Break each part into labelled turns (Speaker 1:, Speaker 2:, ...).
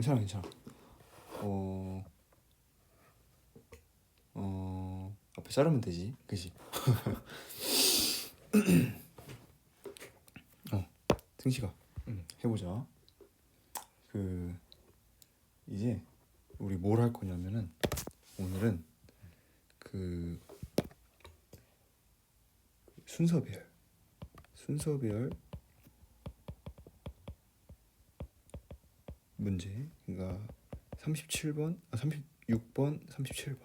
Speaker 1: 괜찮아 괜찮아. 어... 어... 앞에 자르면 되지 그지? 어 승식아
Speaker 2: 응.
Speaker 1: 해보자. 그 이제 우리 뭘 할 거냐면은 오늘은 그 순서별 순서별 문제. 그러니까 37번 아 36번 37번.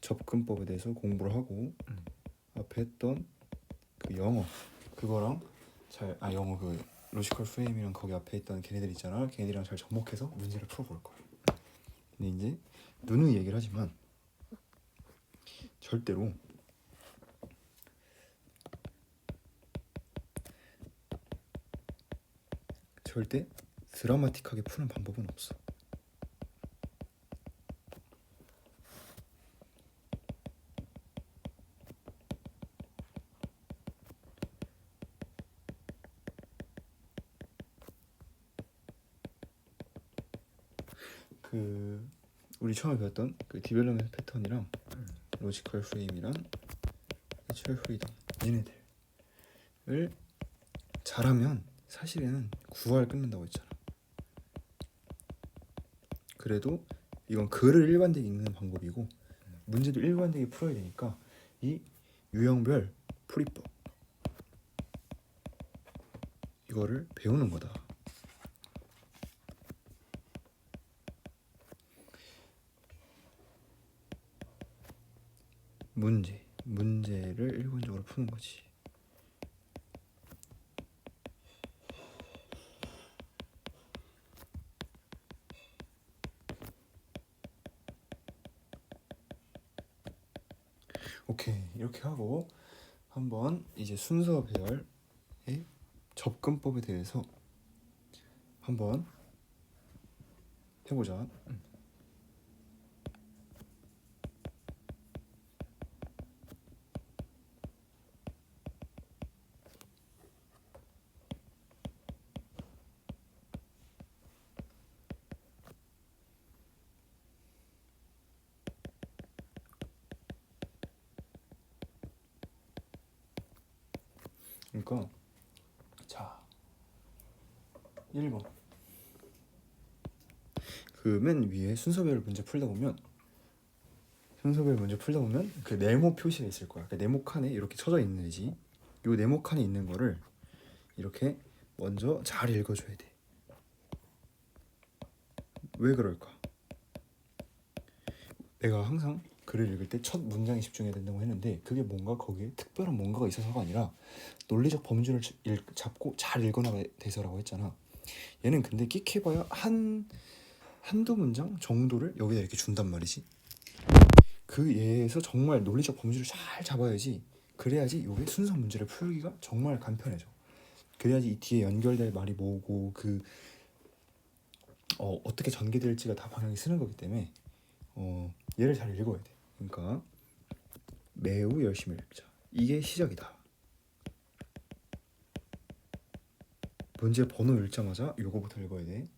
Speaker 1: 접근법에 대해서 공부를 하고
Speaker 2: 음.
Speaker 1: 앞에 했던 그 영어. 그거랑 잘 아 영어 그 로지컬 프레임이랑 거기 앞에 있던 걔네들 있잖아. 걔네들이랑 잘 접목해서 문제를 풀어볼 거야. 근데 이제 누누이 얘기를 하지만 절대로 절대 드라마틱하게 푸는 방법은 없어. 그 우리 처음에 배웠던 그 디벨롭먼트 패턴이랑
Speaker 2: 음.
Speaker 1: 로지컬 프레임이랑 내추럴 프리덤 얘네들을 잘하면 사실은 9할 끝난다고 했잖아. 그래도 이건 글을 일관되게 읽는 방법이고 문제도 일관되게 풀어야 되니까 이 유형별 풀이법 이거를 배우는 거다. 문제 문제를 일관적으로 푸는 거지. 이 이렇게 하고 한번 이제 순서별의 접근법에 대해서 한번 해보자. 그러니까 자 1번 그 맨 위에 순서별 문제 풀다 보면 순서별 문제 풀다 보면 그 네모 표시가 있을 거야. 그 네모 칸에 이렇게 쳐져 있는 애지. 요 네모 칸에 있는 거를 이렇게 먼저 잘 읽어줘야 돼. 왜 그럴까? 내가 항상 글을 읽을 때 첫 문장에 집중해야 된다고 했는데 그게 뭔가 거기에 특별한 뭔가가 있어서가 아니라 논리적 범주를 잡고 잘 읽어나가야 돼서라고 했잖아. 얘는 근데 끽해봐야 한 한두 문장 정도를 여기다 이렇게 준단 말이지. 그 예에서 정말 논리적 범주를 잘 잡아야지. 그래야지 이게 순서 문제를 풀기가 정말 간편해져. 그래야지 이 뒤에 연결될 말이 뭐고 그 어, 어떻게 전개될지가 다 방향이 쓰는 거기 때문에 어, 얘를 잘 읽어야 돼. 그러니까 매우 열심히 읽자. 이게 시작이다. 문제 번호 읽자마자 요거부터 읽어야 돼.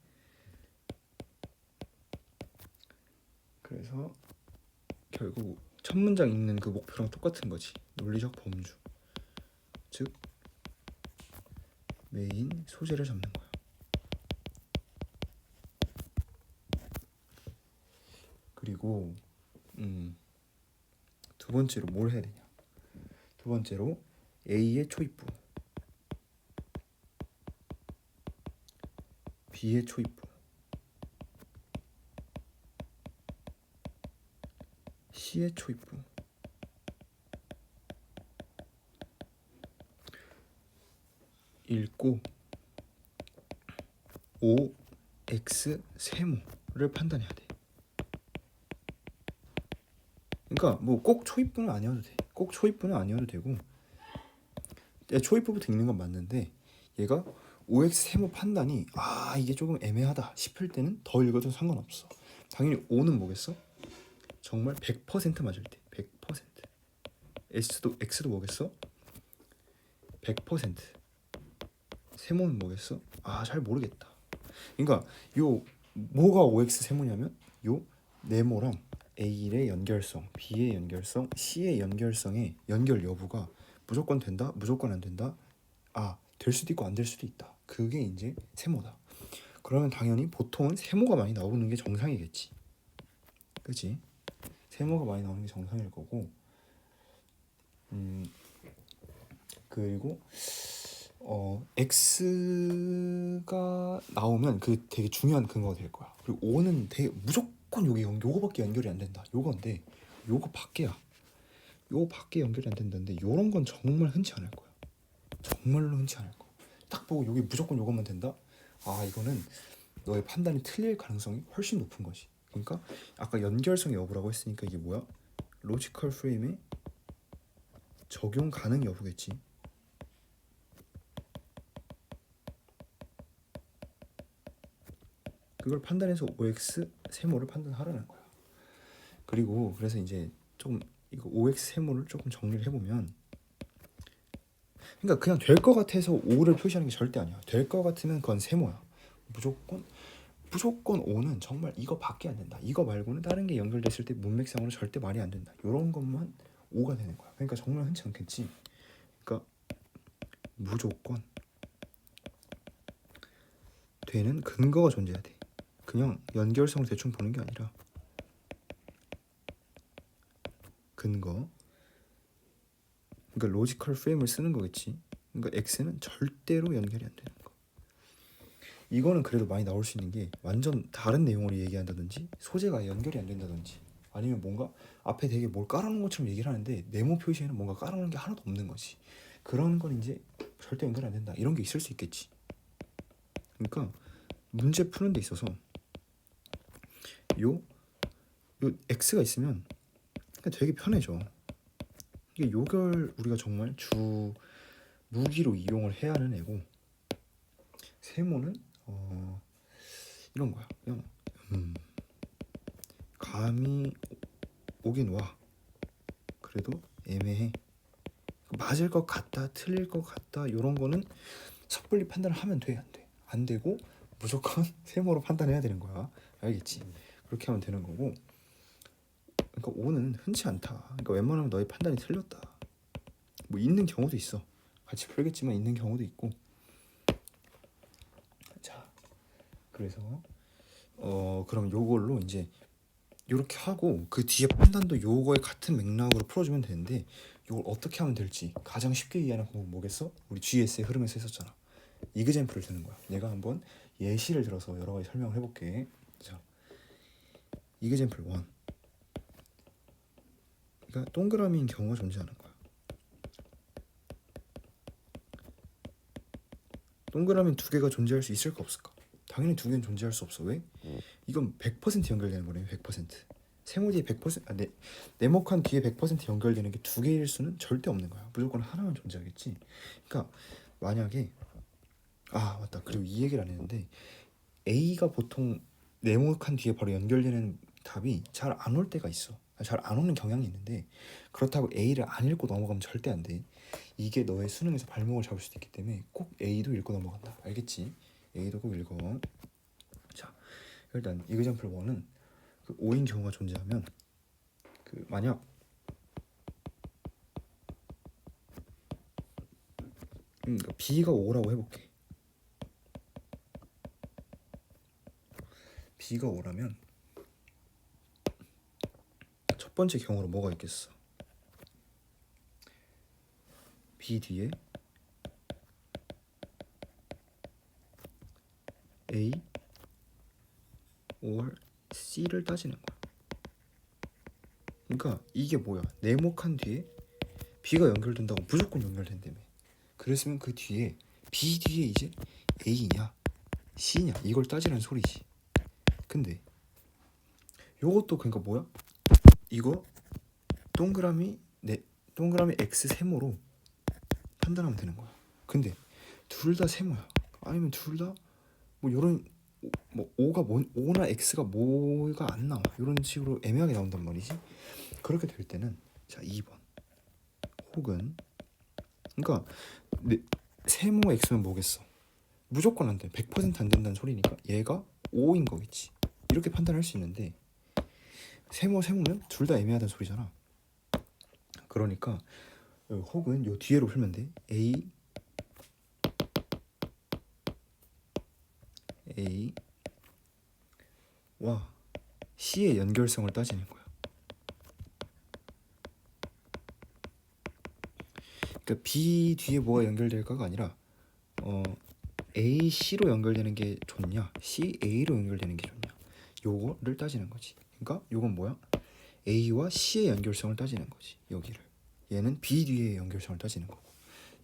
Speaker 1: 그래서 결국 첫 문장 읽는 그 목표랑 똑같은 거지. 논리적 범주. 즉 메인 소재를 잡는 거야. 그리고 음, 두 번째로 뭘 해야 되냐? 두 번째로 A의 초입부, B의 초입부, C의 초입부. 읽고 O, X 세모를 판단해야 돼. 그러니까 뭐 꼭 초입부는 아니어도 돼. 꼭 초입부는 아니어도 되고 야, 초입부부터 읽는 건 맞는데 얘가 OX 세모 판단이 아 이게 조금 애매하다 싶을 때는 더 읽어도 상관없어. 당연히 O는 뭐겠어? 정말 100% 맞을 때 100% S도 X도 뭐겠어? 100% 세모는 뭐겠어? 아 잘 모르겠다. 그러니까 요 뭐가 OX 세모냐면 요 네모랑 A의 연결성, B의 연결성, C의 연결성의 연결 여부가 무조건 된다, 무조건 안 된다. 아, 될 수도 있고 안 될 수도 있다. 그게 이제 세모다. 그러면 당연히 보통은 세모가 많이 나오는 게 정상이겠지. 그지? 세모가 많이 나오는 게 정상일 거고. 음 그리고 어 x가 나오면 그 되게 중요한 근거가 될 거야. 그리고 5는 되게 무조건 여기 연- 요거밖에 연결이 안 된다. 요건데 요거 밖에야. 요거 밖에 연결이 안 된다는데 요런 건 정말 흔치 않을 거야. 정말로 흔치 않을 거야. 딱 보고 여기 무조건 요것만 된다. 아 이거는 너의 판단이 틀릴 가능성이 훨씬 높은 거지. 그러니까 아까 연결성 여부라고 했으니까 이게 뭐야? 로지컬 프레임의 적용 가능 여부겠지. 그걸 판단해서 OX 세모를 판단하라는 거야. 그리고 그래서 이제 조금 이거 OX 세모를 조금 정리를 해보면 그러니까 그냥 될 것 같아서 5를 표시하는 게 절대 아니야. 될 것 같으면 그건 세모야. 무조건 무조건 5는 정말 이거 밖에 안 된다. 이거 말고는 다른 게 연결됐을 때 문맥상으로 절대 말이 안 된다. 이런 것만 5가 되는 거야. 그러니까 정말 흔치 않겠지. 그러니까 무조건 되는 근거가 존재해야 돼. 그냥 연결성을 대충 보는 게 아니라 근거. 그러니까 로지컬 프레임을 쓰는 거겠지. 그러니까 x는 절대로 연결이 안 되는 거. 이거는 그래도 많이 나올 수 있는 게 완전 다른 내용으로 얘기한다든지 소재가 연결이 안 된다든지 아니면 뭔가 앞에 되게 뭘 깔아놓은 것처럼 얘기를 하는데 네모 표시에는 뭔가 깔아놓은 게 하나도 없는 거지. 그런 건 이제 절대 연결 안 된다. 이런 게 있을 수 있겠지. 그러니까 문제 푸는 데 있어서 요, 요 x가 있으면 되게 편해져. 이게 요걸 우리가 정말 주 무기로 이용을 해야 하는 애고 세모는 어 이런 거야. 그냥 음 감이 오긴 와. 그래도 애매해. 맞을 것 같다, 틀릴 것 같다 이런 거는 섣불리 판단을 하면 돼, 안 돼? 안 되고 무조건 세모로 판단해야 되는 거야. 알겠지? 그렇게 하면 되는 거고. 그러니까 5는 흔치 않다. 그러니까 웬만하면 너의 판단이 틀렸다. 뭐 있는 경우도 있어. 같이 풀겠지만 있는 경우도 있고. 자, 그래서 어 그럼 요걸로 이제 요렇게 하고 그 뒤에 판단도 요거에 같은 맥락으로 풀어주면 되는데 요걸 어떻게 하면 될지 가장 쉽게 이해하는 방법은 뭐겠어? 우리 GS의 흐름에서 했었잖아. 이그젠플을 드는 거야. 내가 한번 예시를 들어서 여러 가지 설명을 해볼게. 자, 이그젠플 1. 그러니까 동그라미인 경우가 존재하는 거야. 동그라미 두 개가 존재할 수 있을까 없을까? 당연히 두 개는 존재할 수 없어. 왜? 이건 100% 연결되는 거래요. 100%. 세모지에 100% 아, 네, 네모칸 뒤에 100% 연결되는 게 두 개일 수는 절대 없는 거야. 무조건 하나만 존재하겠지. 그러니까 만약에 아 맞다. 그리고 이 얘기를 안 했는데 A가 보통 네모칸 뒤에 바로 연결되는 답이 잘 안 올 때가 있어. 잘 안 오는 경향이 있는데 그렇다고 A를 안 읽고 넘어가면 절대 안 돼. 이게 너의 수능에서 발목을 잡을 수도 있기 때문에 꼭 A도 읽고 넘어간다. 알겠지? A도 꼭 읽어. 자, 일단 이그젠플 1은 그 5인 경우가 존재하면 그 만약 음, 그러니까 B가 5라고 해볼게. B가 5라면 첫 번째 경우로 뭐가 있겠어? B 뒤에 A or C를 따지는 거야. 그러니까 이게 뭐야? 네모칸 뒤에 B가 연결된다고 무조건 연결된다며. 그랬으면 그 뒤에 B 뒤에 이제 A냐 C냐 이걸 따지라는 소리지. 근데 요것도 그러니까 뭐야? 이거 동그라미 네 동그라미 X 세모로 판단하면 되는 거야. 근데 둘 다 세모야. 아니면 둘 다뭐 요런 뭐 5가 뭐 5나 X가 뭐가 안 나와. 이런 식으로 애매하게 나온단 말이지. 그렇게 될 때는 자 2번 혹은 그러니까 네, 세모 X는 뭐겠어? 무조건 안 돼. 100%안 된다는 소리니까 얘가 5인 거겠지. 이렇게 판단할 수 있는데 세모 세모면 둘 다 애매하다는 소리잖아. 그러니까 어, 혹은 요 뒤에로 풀면 돼. A A 와 C의 연결성을 따지는 거야. 그러니까 B 뒤에 뭐가 연결될까가 아니라 어 A C로 연결되는 게 좋냐, C A로 연결되는 게 좋냐, 요거를 따지는 거지. 그러니까 요건 뭐야? A와 C의 연결성을 따지는 거지. 여기를. 얘는 B 뒤의 연결성을 따지는 거고.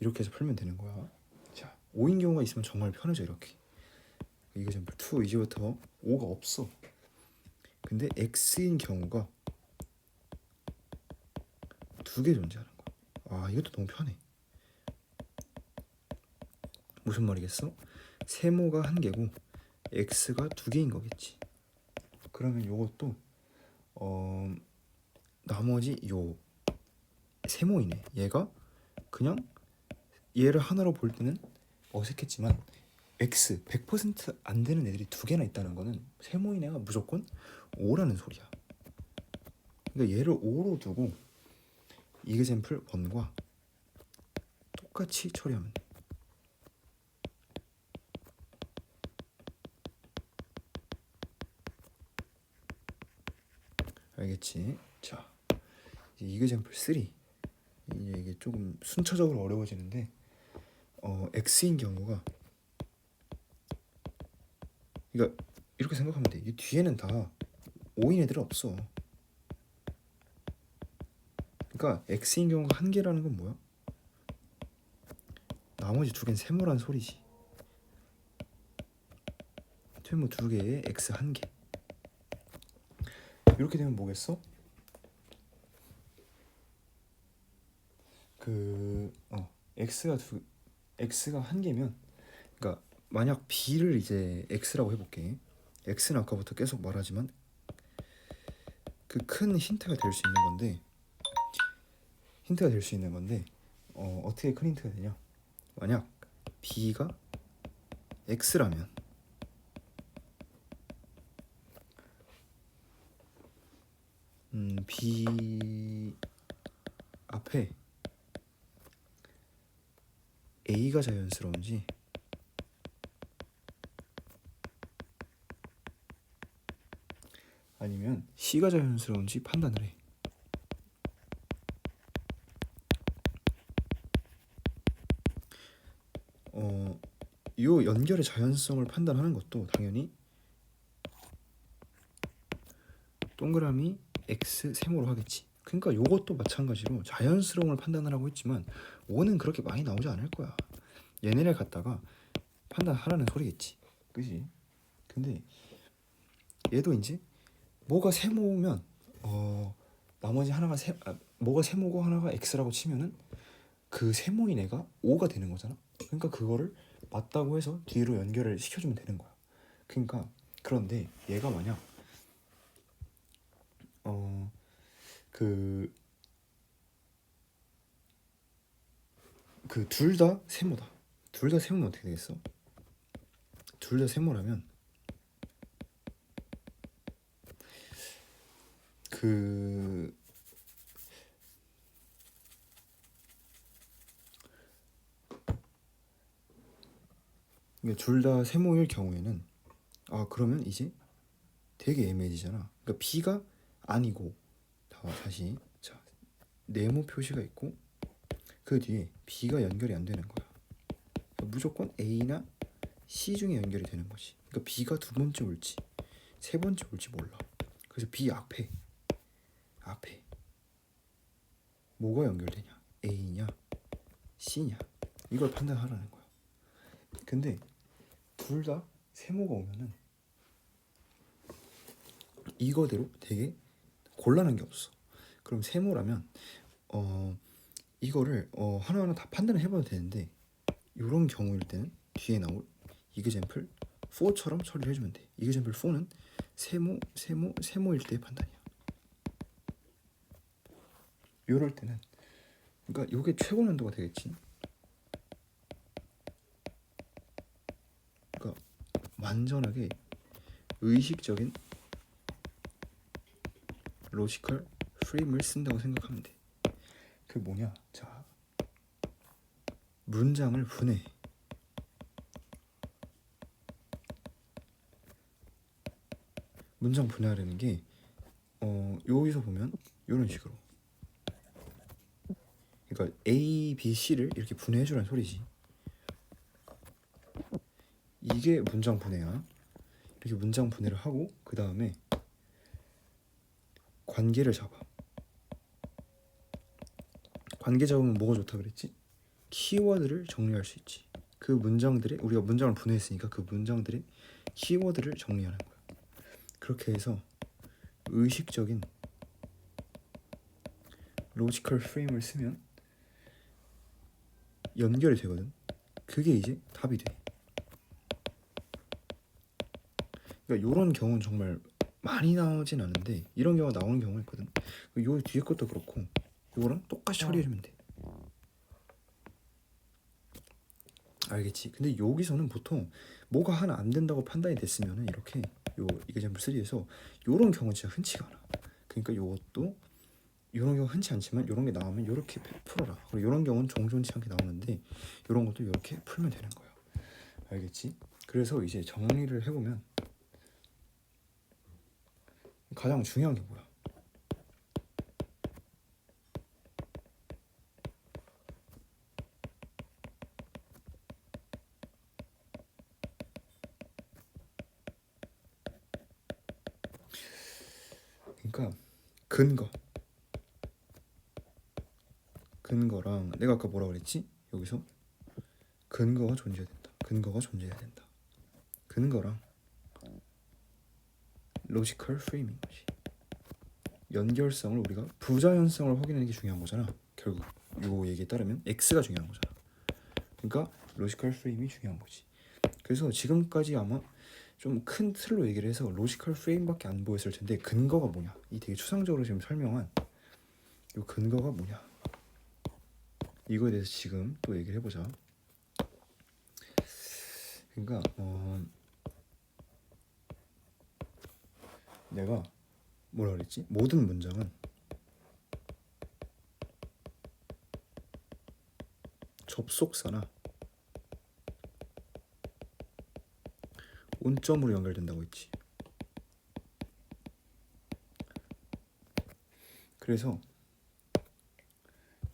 Speaker 1: 이렇게 해서 풀면 되는 거야. 자, 5인 경우가 있으면 정말 편해져 이렇게. 이거 좀2 이제부터 5가 없어. 근데 X인 경우가 두 개 존재하는 거야. 아, 이것도 너무 편해. 무슨 말이겠어? 세모가 한 개고 x가 두 개인 거겠지. 그러면 요것도 어 나머지 요 세모이네. 얘가 그냥 얘를 하나로 볼 때는 어색했지만 x 100%안 되는 애들이 두 개나 있다는 거는 세모인 애가 무조건 5라는 소리야. 그러니까 얘를 5로 두고 이그젠플 1과 똑같이 처리하면 돼. 알겠지? 자, 이제 이그젠플 3 이제 이게 조금 순차적으로 어려워지는데 어 x인 경우가 그러니까 이렇게 생각하면 돼. 이 뒤에는 다 5인 애들 없어. 그러니까 x인 경우가 한 개라는 건 뭐야? 나머지 두 개는 세모란 소리지. 세모 두 개에 x 한 개. 이렇게 되면 뭐겠어? 그 어, x가 두 x가 한 개면 그러니까 만약 b를 이제 x라고 해볼게. x는 아까부터 계속 말하지만 그 큰 힌트가 될 수 있는 건데 힌트가 될 수 있는 건데 어, 어떻게 큰 힌트가 되냐? 만약 b가 x라면 음, B 앞에 A가 자연스러운지 아니면 C가 자연스러운지 판단을 해. 어, 요 연결의 자연성을 판단하는 것도 당연히 동그라미 x 세모로 하겠지. 그러니까 요것도 마찬가지로 자연스러움을 판단하라고 했지만 5는 그렇게 많이 나오지 않을 거야. 얘네를 갖다가 판단하라는 소리겠지. 그지? 근데 얘도 이제 뭐가 세모면 어 나머지 하나가 세 아, 뭐가 세모고 하나가 x라고 치면은 그 세모인 애가 5가 되는 거잖아. 그러니까 그거를 맞다고 해서 뒤로 연결을 시켜주면 되는 거야. 그러니까 그런데 얘가 만약 어, 그, 그 둘 다 세모다. 둘 다 세모면 어떻게 되겠어? 둘 다 세모라면 그 둘다 세모일 경우에는 아 그러면 이제 되게 애매해지잖아. 그러니까 B가 아니고 다 다시 자 네모 표시가 있고 그 뒤에 B가 연결이 안 되는 거야. 무조건 A나 C 중에 연결이 되는 거지. 그러니까 B가 두 번째 올지 세 번째 올지 몰라. 그래서 B 앞에 앞에 뭐가 연결되냐? A냐 C냐 이걸 판단하라는 거야. 근데 둘 다 세모가 오면은 이거대로 되게 곤란한 게 없어. 그럼 세모라면 어 이거를 어 하나하나 다 판단을 해봐도 되는데 이런 경우일 때는 뒤에 나올 이그젠플 4처럼 처리를 해주면 돼. 이그젠플 4는 세모, 세모, 세모일 때의 판단이야. 이럴 때는 그러니까 이게 최고 난도가 되겠지. 완전하게 의식적인 로지컬 프레임을 쓴다고 생각하면 돼. 그 뭐냐? 자, 문장을 분해. 문장 분해하려는 게 어, 여기서 보면 이런 식으로. 그러니까 A, B, C를 이렇게 분해해 주라는 소리지. 이게 문장 분해야. 이렇게 문장 분해를 하고 그 다음에 관계를 잡아. 관계 잡으면 뭐가 좋다 그랬지? 키워드를 정리할 수 있지. 그 문장들의 우리가 문장을 분해했으니까 그 문장들의 키워드를 정리하는 거야. 그렇게 해서 의식적인 로지컬 프레임을 쓰면 연결이 되거든. 그게 이제 답이 돼. 그러니까 이런 경우는 정말 많이 나오진 않은데 이런 경우가 나오는 경우가 있거든. 요 뒤에 것도 그렇고 요거랑 똑같이 처리해주면 돼. 알겠지? 근데 여기서는 보통 뭐가 하나 안 된다고 판단이 됐으면은 이렇게 요 이그잼플 3에서 요런 경우 진짜 흔치가 않아. 그러니까 요것도 요런 경우 흔치 않지만 요런 게 나오면 요렇게 풀어라. 그리고 요런 경우는 종종 치 않게 나오는데 요런 것도 요렇게 풀면 되는 거야. 알겠지? 그래서 이제 정리를 해보면 가장 중요한 게 뭐야? 그러니까 근거 근거랑 내가 아까 뭐라 그랬지? 여기서 근거가 존재해야 된다. 근거가 존재해야 된다. 근거랑 로지컬 프레이밍이지. 연결성을 우리가 부자연성을 확인하는 게 중요한 거잖아. 결국 요 얘기에 따르면 x가 중요한 거잖아. 그러니까 로지컬 프레임이 중요한 거지. 그래서 지금까지 아마 좀 큰 틀로 얘기를 해서 로지컬 프레임밖에 안 보였을 텐데 근거가 뭐냐? 이 되게 추상적으로 지금 설명한 요 근거가 뭐냐? 이거에 대해서 지금 또 얘기를 해보자. 그러니까 어, 내가 뭐라 그랬지? 모든 문장은 접속사나 온점으로 연결된다고 했지. 그래서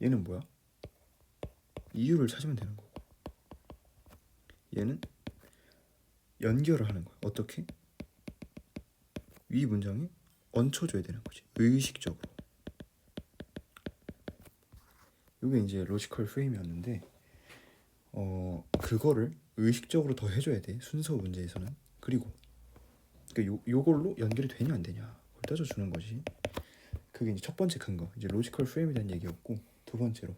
Speaker 1: 얘는 뭐야? 이유를 찾으면 되는 거고 얘는 연결을 하는 거야. 어떻게? 위 문장에 얹혀줘야 되는 거지. 의식적으로. 이게 이제 로지컬 프레임이었는데 어 그거를 의식적으로 더 해줘야 돼 순서 문제에서는 그리고 그 요, 요걸로 연결이 되냐 안 되냐 그걸 따져주는 거지 그게 이제 첫 번째 근거 이제 로지컬 프레임에 대한 얘기였고 두 번째로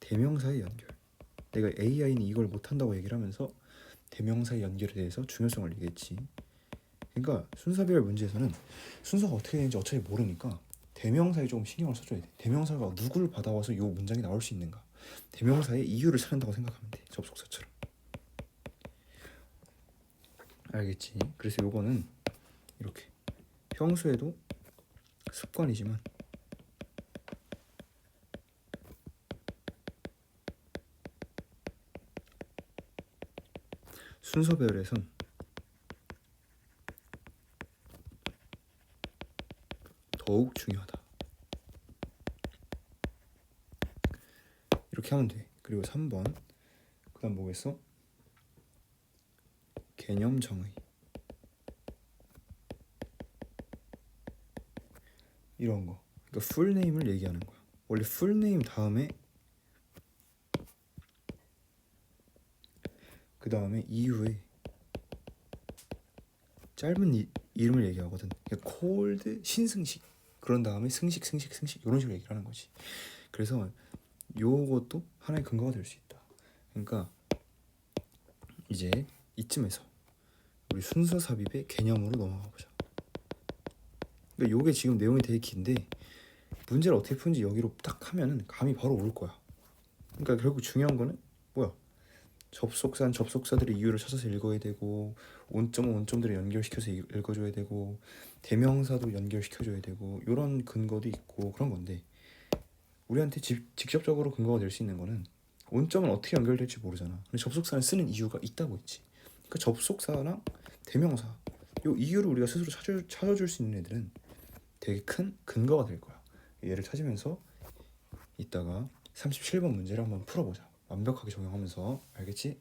Speaker 1: 대명사의 연결 내가 AI는 이걸 못한다고 얘기를 하면서 대명사의 연결에 대해서 중요성을 얘기했지 그러니까 순서별 문제에서는 순서가 어떻게 되는지 어차피 모르니까 대명사에 조금 신경을 써줘야 돼. 대명사가 누구를 받아와서 요 문장이 나올 수 있는가? 대명사의 이유를 찾는다고 생각하면 돼 접속사처럼. 알겠지? 그래서 요거는 이렇게. 평소에도 습관이지만 순서별에선 더욱 중요하다. 이렇게 하면 돼. 그리고 3번. 그 다음 뭐겠어? 개념 정의. 이런 거. 그러니까 풀네임을 얘기하는 거야. 원래 풀네임 다음에 그 다음에 이후에 짧은 이, 이름을 얘기하거든. 그러니까 콜드 신승식 그런 다음에 승식 승식 승식 이런 식으로 얘기를 하는 거지. 그래서 요것도 하나의 근거가 될 수 있다. 그러니까 이제 이쯤에서 우리 순서 삽입의 개념으로 넘어가 보자. 그러니까 요게 지금 내용이 되게 긴데 문제를 어떻게 푸는지 여기로 딱 하면은 감이 바로 올 거야. 그러니까 결국 중요한 거는? 접속사는 접속사들의 이유를 찾아서 읽어야 되고 온점은 온점들을 연결시켜서 읽- 읽어줘야 되고 대명사도 연결시켜줘야 되고 이런 근거도 있고 그런 건데 우리한테 직, 직접적으로 근거가 될 수 있는 거는 온점은 어떻게 연결될지 모르잖아. 근데 접속사는 쓰는 이유가 있다고 했지. 그러니까 접속사랑 대명사 요 이유를 우리가 스스로 찾아, 찾아줄 수 있는 애들은 되게 큰 근거가 될 거야. 얘를 찾으면서 이따가 37번 문제를 한번 풀어보자. 완벽하게 적용하면서 알겠지?